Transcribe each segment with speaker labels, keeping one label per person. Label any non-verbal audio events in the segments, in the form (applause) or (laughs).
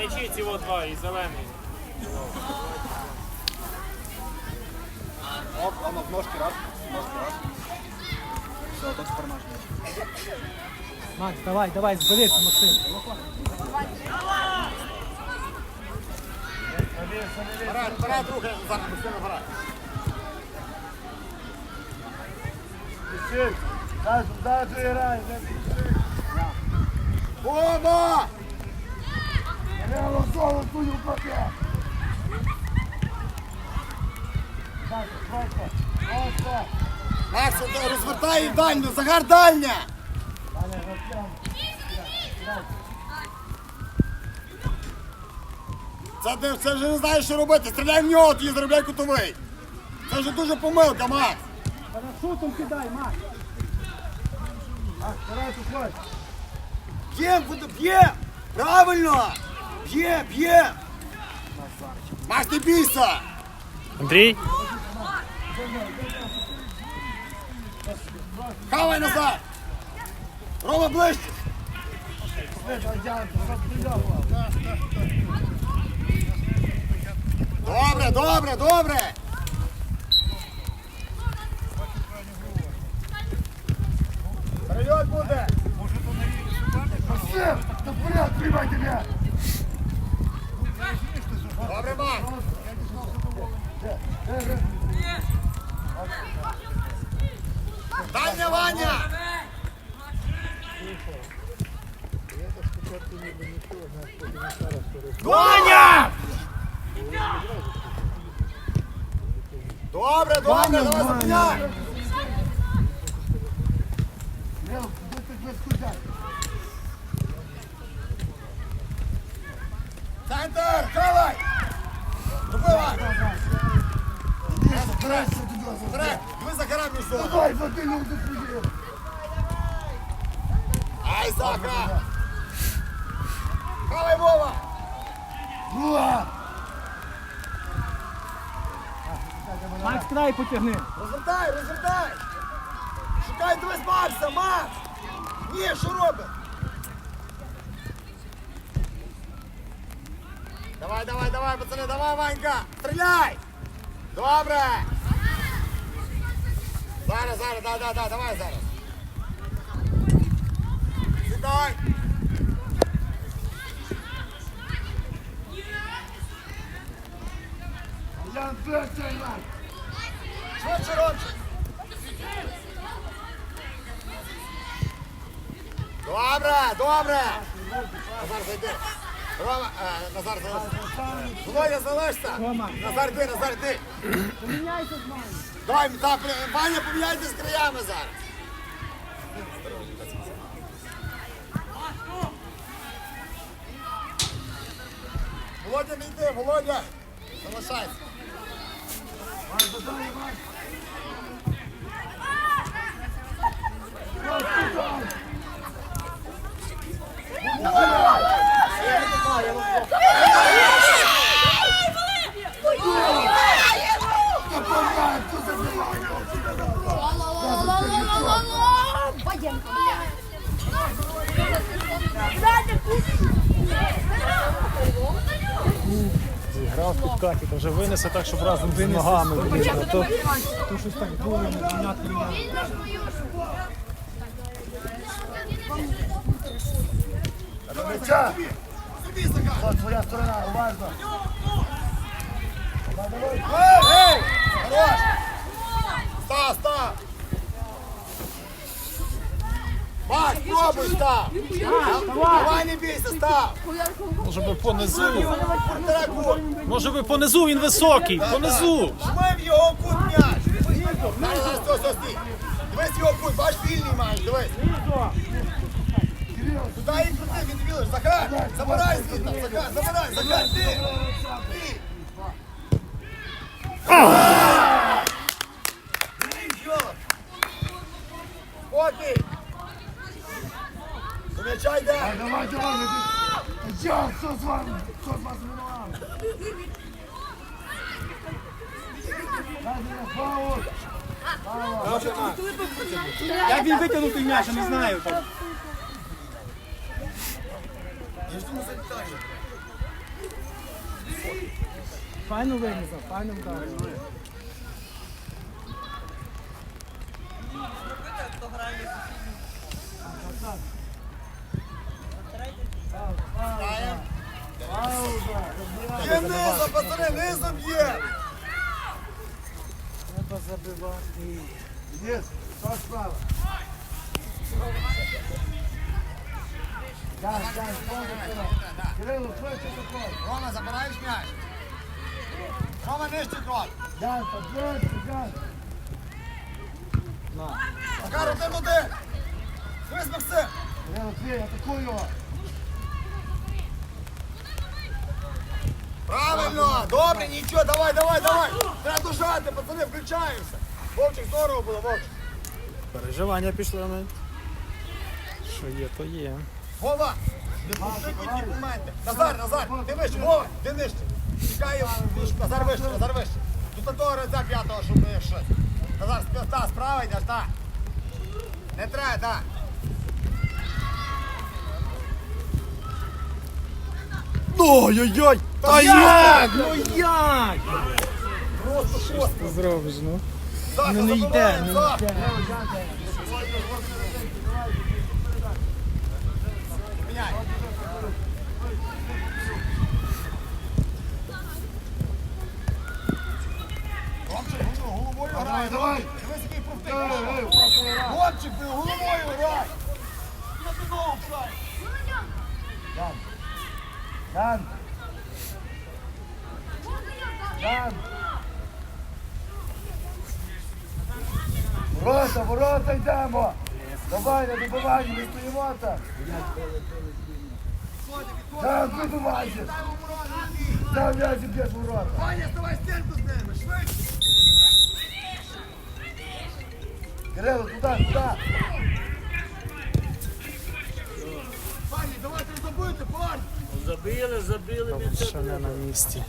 Speaker 1: М'ячі ці два і зелений.
Speaker 2: Оп, а в ножки раз. Ножки раз. Все, тут тепер наш м'яч.
Speaker 3: Макс, давай, давай, зберись, Максим.
Speaker 2: Вперед, вперед, руки, зараз Максим, вперед. Боба! Макс, розвертай дальню, загар дальня! Це, ти- це вже не знаєш, що робити. Стріляй в нього, тоді заробляй кутовий. Це вже дуже помилка, Макс.
Speaker 3: Парашутом кидай, Макс.
Speaker 2: Б'єм, буде, б'єм! Правильно! Б'єм, б'єм! Макс, не бійся!
Speaker 1: Андрій?
Speaker 2: Хавай назад! Рома ближче! Добре, добре, добре! Перельот буде! Добре, Макс! Дальня Ваня! Ваня! Добре, добре, давай зупиняй! Центр, хавай! Добивай! Вперед, ви за гаражну зону! Ай, Сака! Хавай, Вова!
Speaker 3: Макс, край потягни.
Speaker 2: Розвертай, розвертай! Шукай дивись Макса, Макс! Ні, що робить? Давай, давай, давай, пацани, давай, Ванька! Стріляй! Добре! Зараз, зараз, да, да, да, давай зараз. Сідай! Швидше, Ромчик! Добре, добре! Назар, зайди. Рома, е, Назар, залишся. Володя, залишся. Назар, йди, Назар, йди.
Speaker 3: Поміняйся з нами.
Speaker 2: Давай, так, Ваня, поміняйте з краями зараз. Володя, не йди, Володя. Залишайся.
Speaker 1: Грав в підкаті, то вже винесе так, щоб разом з ногами. блін, а то-
Speaker 3: То щось так було, непонятно.
Speaker 2: Мяча. Вот твоя сторона, уважно. Эй! Хорош! Став, став! Макс, пробуй, став! Давай не бійся, став!
Speaker 1: Може би понизу.
Speaker 2: Вратаря
Speaker 1: Може би понизу, він високий. Понизу.
Speaker 2: Жми в його кут м'яч! Зараз, стой, стой, стій! Дивись його кут, бач, вільний маєш, дивись! Туди і крути, він вілиш, Захар! Забирай звідти, Захар, забирай, Захар, ти! Спокій! До м'яча йде!
Speaker 4: Давай, давай, я, що з вами? Що з вас винував?
Speaker 3: Як він витягнув той м'яч, я не знаю.
Speaker 2: Я ж думаю, це так же.
Speaker 3: Файно вирізав, файно вдарив.
Speaker 2: Є низом, пацани, низом є!
Speaker 3: Треба забивати.
Speaker 4: Є, то справа. Так, так, так, так. Кирило, швидше заходь.
Speaker 2: Рома, забираєш м'яч? Рома, нижче крок.
Speaker 4: Дан, подбирайся, Дан.
Speaker 2: Макар, один один. Свись, Максим.
Speaker 4: Кирило, атакуй його.
Speaker 2: Правильно, добре, нічого, давай, давай, давай. Треба дужати, пацани, включаємося. Вовчик, здорово було, Вовчик.
Speaker 1: Переживання пішли навіть. Що є, то є.
Speaker 2: Вова, не моменти. Назар, Назар, ти вище, Вова, ти нижче. Чекай, Назар вище, Назар вище. Тут на того разя п'ятого, щоб не щось. Назар, та, справа йдеш, так. Не треба, так.
Speaker 1: Ой-ой-ой! Та як? Ну як?
Speaker 2: Просто шостко.
Speaker 1: Ти зробиш, ну.
Speaker 2: Саша,
Speaker 3: Ну не йде, не йде.
Speaker 2: Головою грай.
Speaker 4: давай.
Speaker 2: Дивись, який профтик. Ромчик, ти головою. На ти ногу.
Speaker 4: Дан. Дан. Дан. Ворота, ворота йдемо. Давай, на добиванні, не стоїмо там. Дан, вибивайся. Там м'язі б'єш ворота.
Speaker 2: Ваня, давай стінку з ними, швидше.
Speaker 4: Кирило, туди, туди.
Speaker 2: Пані, давайте не забудьте, парні.
Speaker 1: Ще не на місці.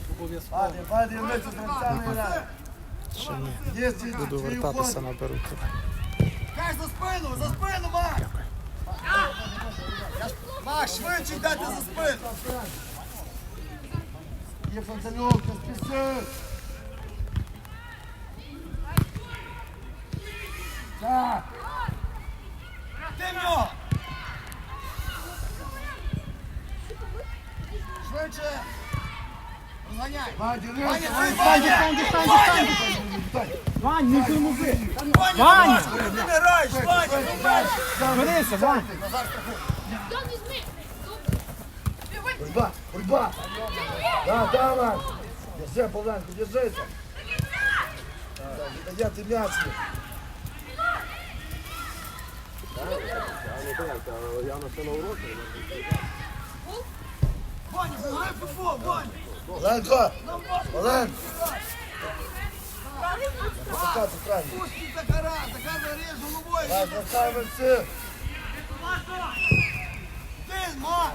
Speaker 4: Падай, падай, ми це гравцями.
Speaker 1: Ще ні.
Speaker 4: Є ці
Speaker 1: Буду вертатися, наберу тебе.
Speaker 2: Кай за спину, за спину. Я ж- швидше йдете за спину.
Speaker 4: Є Фонтанюк, не спіши. Так,
Speaker 2: Ти в нього. Швидше.
Speaker 3: Вань, не тормози.
Speaker 2: Ну!
Speaker 3: Вань.
Speaker 2: Страхуй.
Speaker 5: Дан.
Speaker 4: Борьба, борьба. Да, давай. Держи, Павленко, держися. Да, ти м'яч. є.
Speaker 2: Ваня, грай футбол, Ваня!
Speaker 4: Павленко, Павленко. Така центральна.
Speaker 2: Пусти Захара, Захар заріж головою.
Speaker 4: Так, заставимо всіх.
Speaker 2: Ти, Марк!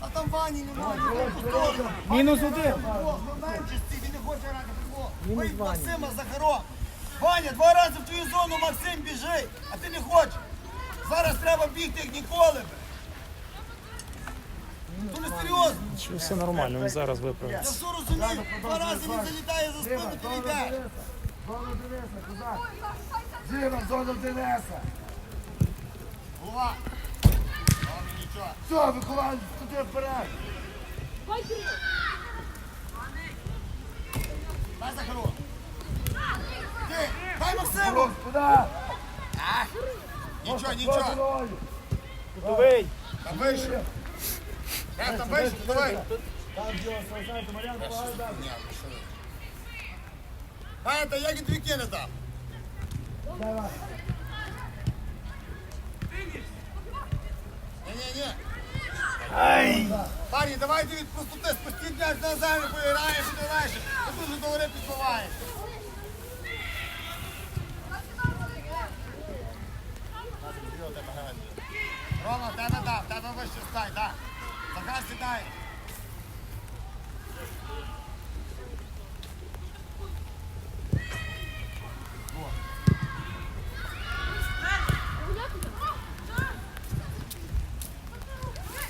Speaker 2: А там Вані немає.
Speaker 3: Мінус один.
Speaker 2: Він не хоче грати футбол. Максима Захаром. Ваня, два рази в твою зону Максим біжить, а ти не хочеш. Зараз треба бігти як ніколи. Ну не серйозно.
Speaker 1: Що все нормально, він зараз
Speaker 2: Я
Speaker 1: виправиться.
Speaker 2: все розумію. Два рази він залітає за спину, ти не йдеш.
Speaker 4: Зону Дениса, козак. Зіма, зону Дениса.
Speaker 2: Голова.
Speaker 4: Все, виховання, туди вперед.
Speaker 2: Дай Захару. Ти, дай Максиму.
Speaker 4: Куди?
Speaker 2: Нічого, нічого.
Speaker 1: Готовий.
Speaker 2: Там вийшов. Е, там вийшов, давай.
Speaker 4: Там діло, знаєте, Мар'ян, помагай далі.
Speaker 2: Знаєте, як і дві кинута.
Speaker 4: Давай.
Speaker 2: Ні-ні-ні. Парні, давайте від простоти, спустіть м'яч на землю, поіграємо, буде легше. Ти дуже добре підбиваєш. Рома, в тебе так, в тебе вище стай, так. Захар сідай.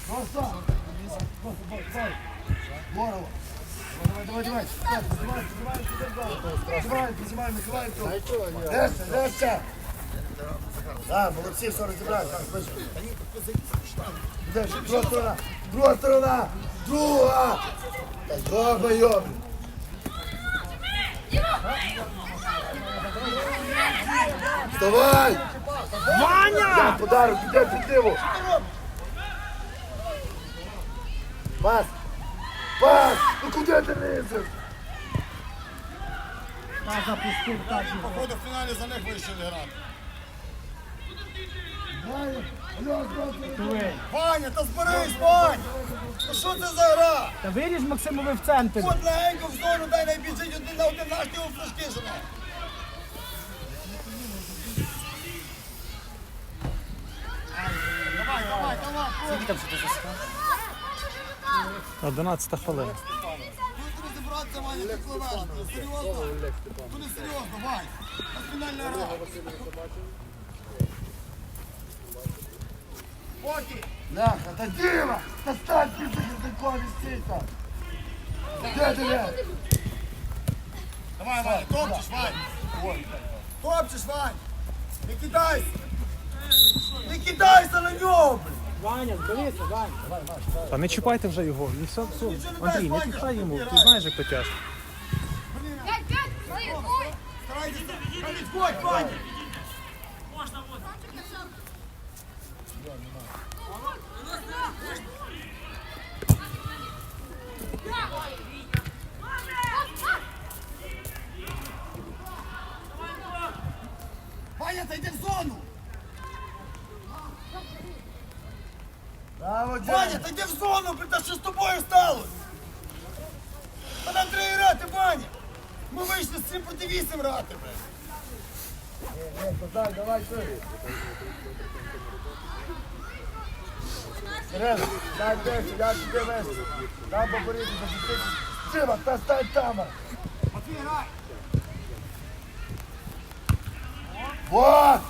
Speaker 4: Просто. Просто, бой, бой. Здорово. давай, давай. Піднімай, піднімай, піднімай, Миколаївку. Решта, решта. Так, молодці, все розібрали. Так, швидше. Де ж, Друга сторона, друга. Та йо-моє. Вставай! Ваня! Подарок, іде під. Пас! Пас! Ну куди ти лізеш?
Speaker 3: Та запустив так.
Speaker 2: Походу в фіналі за них вирішили грати.
Speaker 4: Ваня,
Speaker 2: та зберись, Вань! Ну що це за гра?
Speaker 3: Та виріж Максимові в центр.
Speaker 2: От легенько в зону дай найбіжить один на один наш його флешки. Давай, давай, давай.
Speaker 3: Скільки там ще ти
Speaker 1: 11 хвилин.
Speaker 2: Тут розібратися, Ваня, ти Серйозно? Ну не серйозно, Вань. Фінальна гра. Поки.
Speaker 4: Ляха, та діва! Та стань під захисником висить там. Де ти ляха?
Speaker 2: Давай, Ваня, топчеш, Вань. Топчеш, Вань. Не кидайся. Не кидайся на нього, блін.
Speaker 3: Ваня, дивися, Ваня.
Speaker 1: Та не чіпайте вже його. І все, все. Андрій, не пихай йому. Ти знаєш, як то тяжко.
Speaker 5: П'ять, п'ять, ой, ой.
Speaker 2: Старайтесь, не Ваня. Ваня, та йди в зону.
Speaker 4: Браво,
Speaker 2: Ваня, та йди в зону, блін, що з тобою сталося? Та нам треба грати, Ваня. Ми вийшли з 7 проти 8 грати, блін.
Speaker 4: Ні, давай ти. Сережа, дай десь, я тебе вести. Дай поборити, захистити. Сима, та стань там.
Speaker 2: Матвій, грай.
Speaker 4: Вот!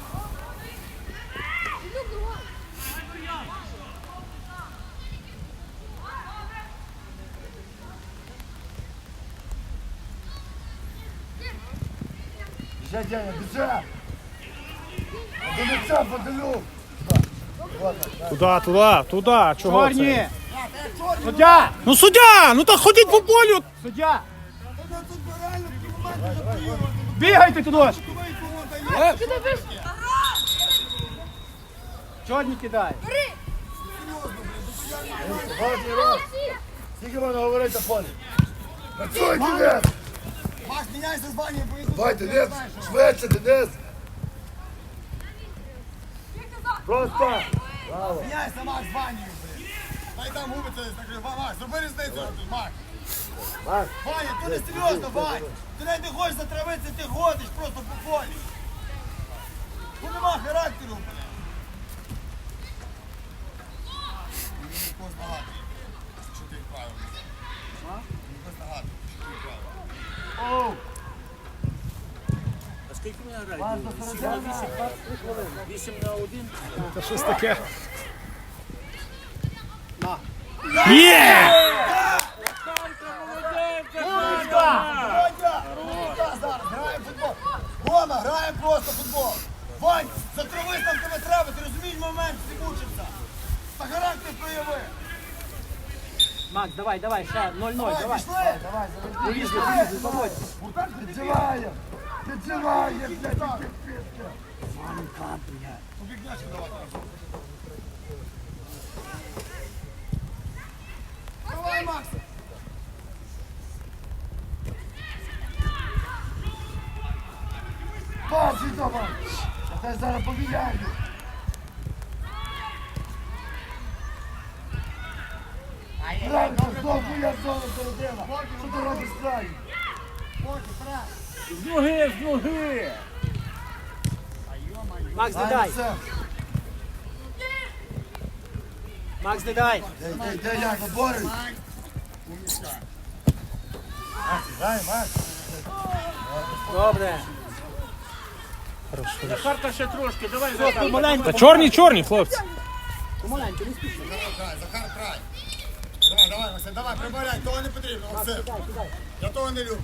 Speaker 4: Біжи, Деня, біжи! До лиця подаю!
Speaker 1: Туди, туди, туди. Чого
Speaker 3: Чорні!
Speaker 1: це?
Speaker 3: Суддя!
Speaker 1: Ну суддя! Ну так ходіть по полю!
Speaker 3: Суддя! Бігайте туди! ж! Чорні кидай!
Speaker 4: Важний раз! Скільки можна говорити на полі? Працюй, Денис!
Speaker 2: Міняйся з Ванею, бо
Speaker 4: Давай, Денис! Швидше, Денис! Просто! Браво!
Speaker 2: Міняйся, Макс, з блін. Дай там губиться, так, Макс, зроби різницю Макс.
Speaker 4: Макс,
Speaker 2: Ваня, то не серйозно, Вань. Ти навіть не хочеш затравитися, ти ходиш просто по полі. Ну нема характеру, багато. Що ти відправив? Мені якогось багато. Що ти відправив?
Speaker 1: Це щось таке. Є!
Speaker 2: Граємо футбол. Рома, граємо просто футбол. Вань, затравись там тебе треба, ти розумієш момент, ти мучився. Та характер прояви.
Speaker 3: Макс, давай, давай, ще 0-0,
Speaker 2: Давай,
Speaker 3: давай!
Speaker 2: пішли.
Speaker 4: давай,
Speaker 3: Полізли, полізли, заводь!
Speaker 4: Підживаємо! Підживаємо, блядь,
Speaker 2: Убігняшки давай. Давай, Макс.
Speaker 4: Пас, давай! Я тебе зараз поміняю! Ранка, знову я знову Бородина! Що ти робиш з краю?
Speaker 2: Поки, вперед.
Speaker 3: З ноги, з ноги! Макс, не дай! Макс, не дай!
Speaker 4: Де, де, де я, Борис?
Speaker 2: Умничка.
Speaker 4: Дай, Макс!
Speaker 3: Добре!
Speaker 6: Захарка ще трошки, давай
Speaker 3: помаленьку,
Speaker 1: Та чорні, чорні, хлопці.
Speaker 3: помаленьку, не спішно.
Speaker 2: Захар, край, Захар, край. Давай, давай, Максим, давай, прибавляй, того не потрібно, Максим. Я того не люблю.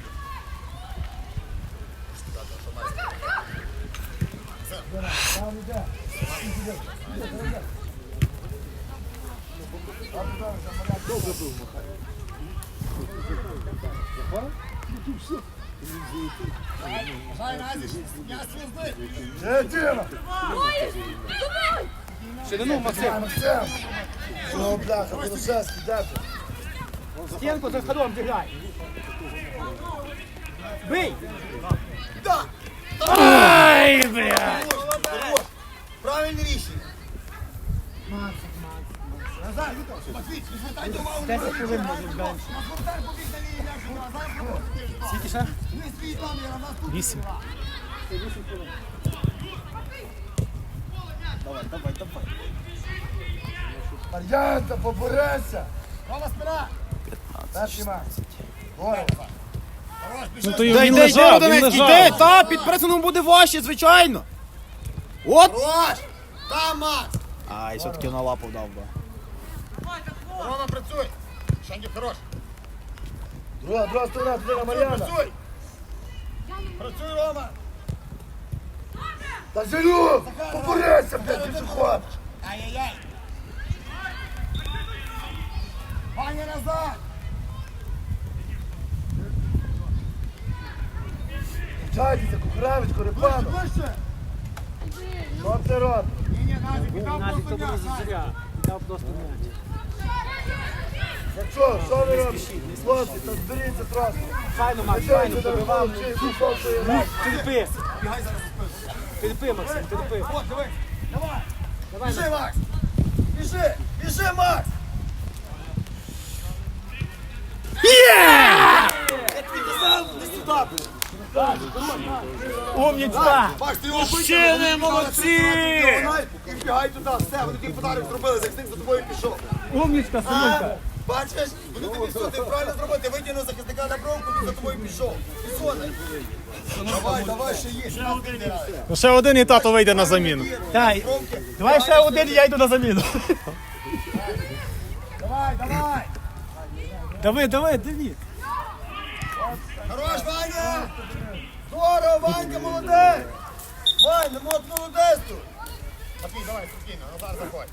Speaker 3: Ширину, Максим.
Speaker 4: Бляха, де ти?
Speaker 3: Стінку за ходом зіграй. Бий!
Speaker 2: Да.
Speaker 1: Ай, бля!
Speaker 2: Правильне рішення. Назар, Вітор, Матвій, не звертайте увагу на
Speaker 3: 10 хвилин може бенч.
Speaker 2: нас вратар побіг на лінії м'яча, Назар, побіг.
Speaker 3: Скільки ще?
Speaker 2: Не свій там, я нас тут.
Speaker 1: Вісім.
Speaker 4: Мар'янта, поборися!
Speaker 2: Рома, спина.
Speaker 4: Перший матч. Горе.
Speaker 1: Ну то він лежав, він лежав.
Speaker 6: та, під пресингом буде важче, звичайно. От!
Speaker 2: Хорош. Там, Макс.
Speaker 6: Ай, все-таки на лапу дав би.
Speaker 2: Рома, працюй. Шанді, хорош.
Speaker 4: Друга, друга сторона,
Speaker 2: Працюй,
Speaker 4: Мар'яна.
Speaker 2: працюй. Працюй, Рома.
Speaker 4: Та Зелю! Поборися, блядь, ти що хочеш?
Speaker 2: Ай-яй-яй. Ваня назад.
Speaker 4: Чайтеся, Кухаравич, Корепанов.
Speaker 2: Вище.
Speaker 4: Що це робить?
Speaker 2: Ні-ні, Назік, віддав
Speaker 3: Назік
Speaker 2: просто м'яч.
Speaker 3: зря. Дав просто м'яч.
Speaker 4: Ну що, що ви робите? Хлопці, та зберіться трошки.
Speaker 3: Файно, Макс, файно,
Speaker 4: там
Speaker 3: побивав.
Speaker 4: хлопці, футбол, що є грати.
Speaker 3: Терпи,
Speaker 2: Бігай зараз у спину.
Speaker 3: терпи, Максим, терпи.
Speaker 2: От, диви. Давай.
Speaker 3: Давай,
Speaker 2: Біжи, Макс. Біжи. Біжи, Макс.
Speaker 3: Умнічка!
Speaker 2: Макс, ти його Мужчини, молодці! І вбігай туди, все, вони тобі подарок зробили, захисник за тобою пішов.
Speaker 3: Умнічка, синулька!
Speaker 2: Бачиш, вони тобі все, ти правильно зробив, ти витягнув захисника на бровку, він за тобою пішов. І соне. Давай, давай, ще є. Ще один
Speaker 1: Ну, Ще один і тато вийде на заміну.
Speaker 3: Дай, давай ще один, і я йду на заміну.
Speaker 2: Давай, давай.
Speaker 3: Давай, давай, Давид.
Speaker 2: Хорош, Ваня! Здорово, Ванька, молодець! Ваня, ну от молодець тут! Матвій, давай, спокійно, Назар, заходь.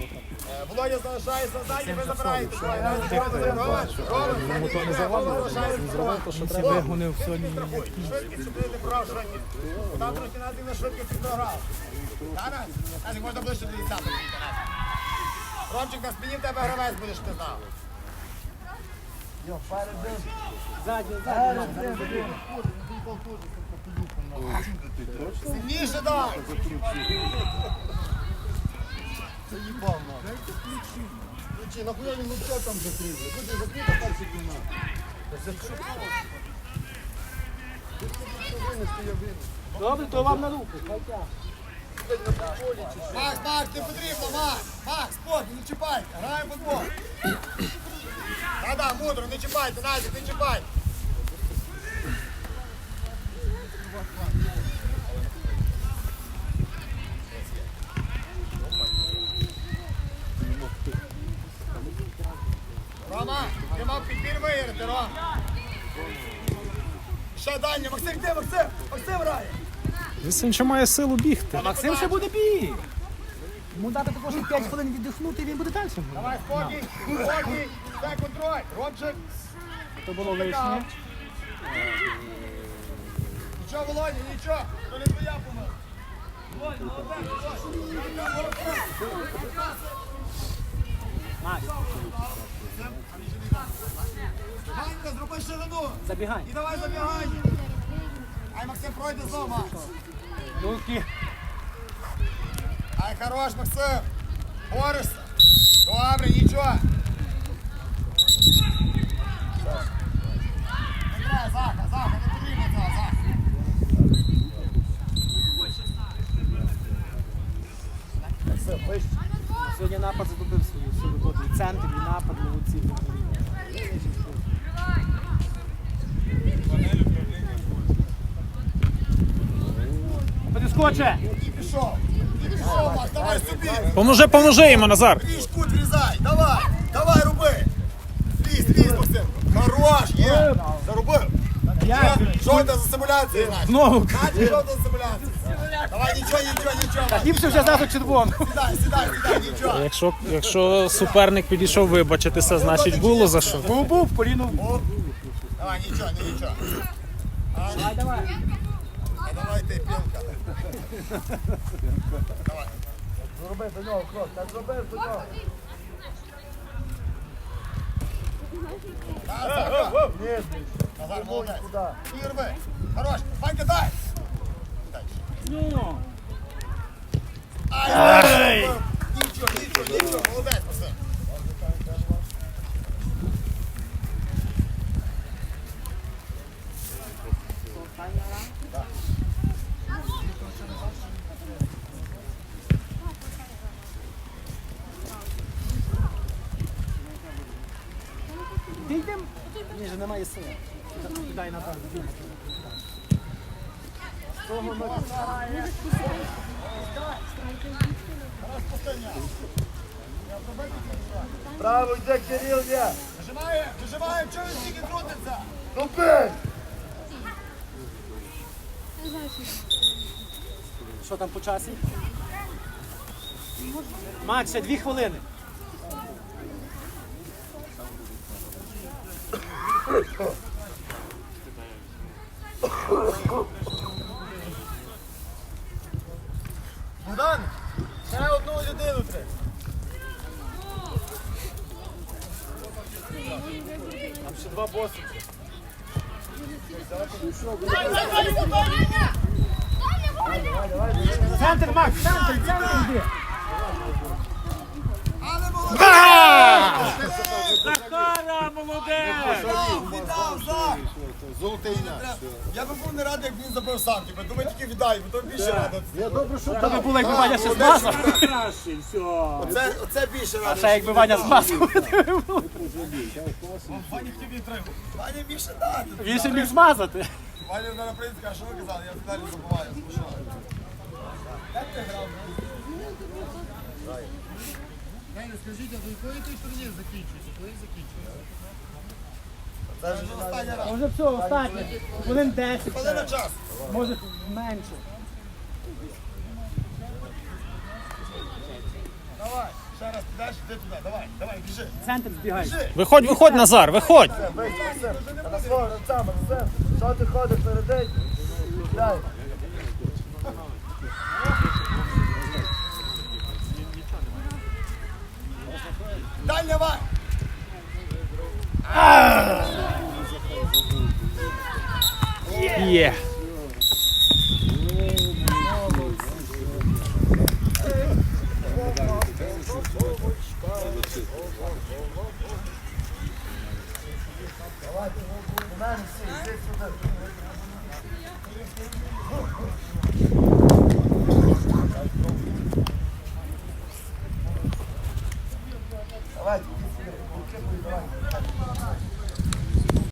Speaker 2: Е, Володя залишається ззаді, ви забираєте. Рома, то не
Speaker 1: що
Speaker 3: Всі вигонив сьогодні.
Speaker 2: Швидкість, щоб ти не брав швидкість. Там трохи на швидкість програв. Зараз, Назик, можна ближче до ліця. Ромчик, на спині в тебе гравець будеш, ти знав.
Speaker 3: Ззаді, ззаді.
Speaker 2: Сильніше дай!
Speaker 4: Ключі, нахуя він вообще там закрив? Буде закрита перша кімната.
Speaker 3: Добре, то вам на руку.
Speaker 2: Макс, Макс, не потрібно, Макс! Макс, спокій, не чіпайте, граємо футбол. Да-да, мудро, не чіпайте, Назік, не чіпайте. Рома, мав підбір виграти, Рома. Ще дальня, Максим, де Максим? Максим грає.
Speaker 1: Він ще має силу бігти.
Speaker 3: Максим ще буде біг. Йому дати також 5 хвилин віддихнути, і він буде далі.
Speaker 2: Давай, спокій, спокій, дай контроль. Ромчик,
Speaker 3: То було лишнє.
Speaker 2: Нічого, Володя, нічого, то не твоя помилка. Володя, молодець, Володя. Ганька, зроби ширину.
Speaker 3: забігай.
Speaker 2: І давай забігання. Ай, Максим, пройде знову, Макс.
Speaker 3: Руки.
Speaker 2: Ай, хорош, Максим. Борешся. Добре, нічого.
Speaker 3: останній напад задобив свою всю роботу. І центр, і напад, і оці. Підскоче!
Speaker 2: Давай собі!
Speaker 1: Поможи, поможи йому, Назар!
Speaker 2: Ріж кут врізай! Давай! Давай, роби! Лізь, лізь, Максим! Хорош!
Speaker 6: Є!
Speaker 2: Заробив! це за симуляцію! Ногу! Жовта за симуляцію! Давай, нічого, нічого, нічого.
Speaker 3: Ліпше вже зразу червону.
Speaker 2: Сідай, сідай, сідай, нічого.
Speaker 1: Якщо, якщо суперник підійшов вибачитися, значить було за що.
Speaker 3: Був був, поліну.
Speaker 2: Давай, нічого, не нічого.
Speaker 3: Давай, давай.
Speaker 2: А давай ти, пілка.
Speaker 4: Зроби до нього крок, так зроби до нього.
Speaker 2: Назар,
Speaker 4: Ні,
Speaker 2: Назар, молодець.
Speaker 4: куди?
Speaker 2: І рви. Хорош. Ванька, дай.
Speaker 3: Ну.
Speaker 2: Ай! Нічого, нічого, нічого, молодець, Василь.
Speaker 3: Ти йдем. Ні, вже немає сили. Дай на
Speaker 4: Право йде Кирил, є.
Speaker 2: Дожимаємо, дожимаємо, чого він стільки трудиться?
Speaker 4: Ну бий!
Speaker 3: Що там по часі? Макс, ще дві хвилини. (coughs) (coughs)
Speaker 2: Богдан, ще одну людину треба.
Speaker 4: Там ще два боси.
Speaker 3: Центр, Макс, центр, центр йди.
Speaker 2: Віддав, Зак! Золотий Я би був не радий, як він забив сам. Типу, думаю, тільки віддай, бо то більше радий.
Speaker 4: Я добре, що
Speaker 3: би було, якби Ваня ще змазав. (laughs)
Speaker 2: Оце, оце більше радий.
Speaker 3: Ще якби Ваня змазав.
Speaker 2: Ваня хотів інтригу. Ваня більше дати.
Speaker 3: Він ще міг змазати.
Speaker 2: Ваня на принципі, а що ви казали? Я далі забуваю. Що?
Speaker 4: Це ж
Speaker 2: Останній раз.
Speaker 3: Може все, останнє. Хвилин 10.
Speaker 2: Хвилина час.
Speaker 3: Може менше.
Speaker 2: Давай. Ще раз підеш, іди туди. Давай, давай, біжи.
Speaker 3: Центр збігай.
Speaker 1: Виходь, виходь, Назар, виходь.
Speaker 4: На свого. Що ти ходиш перед Дай.
Speaker 2: Дальня вай.
Speaker 1: Є.
Speaker 4: До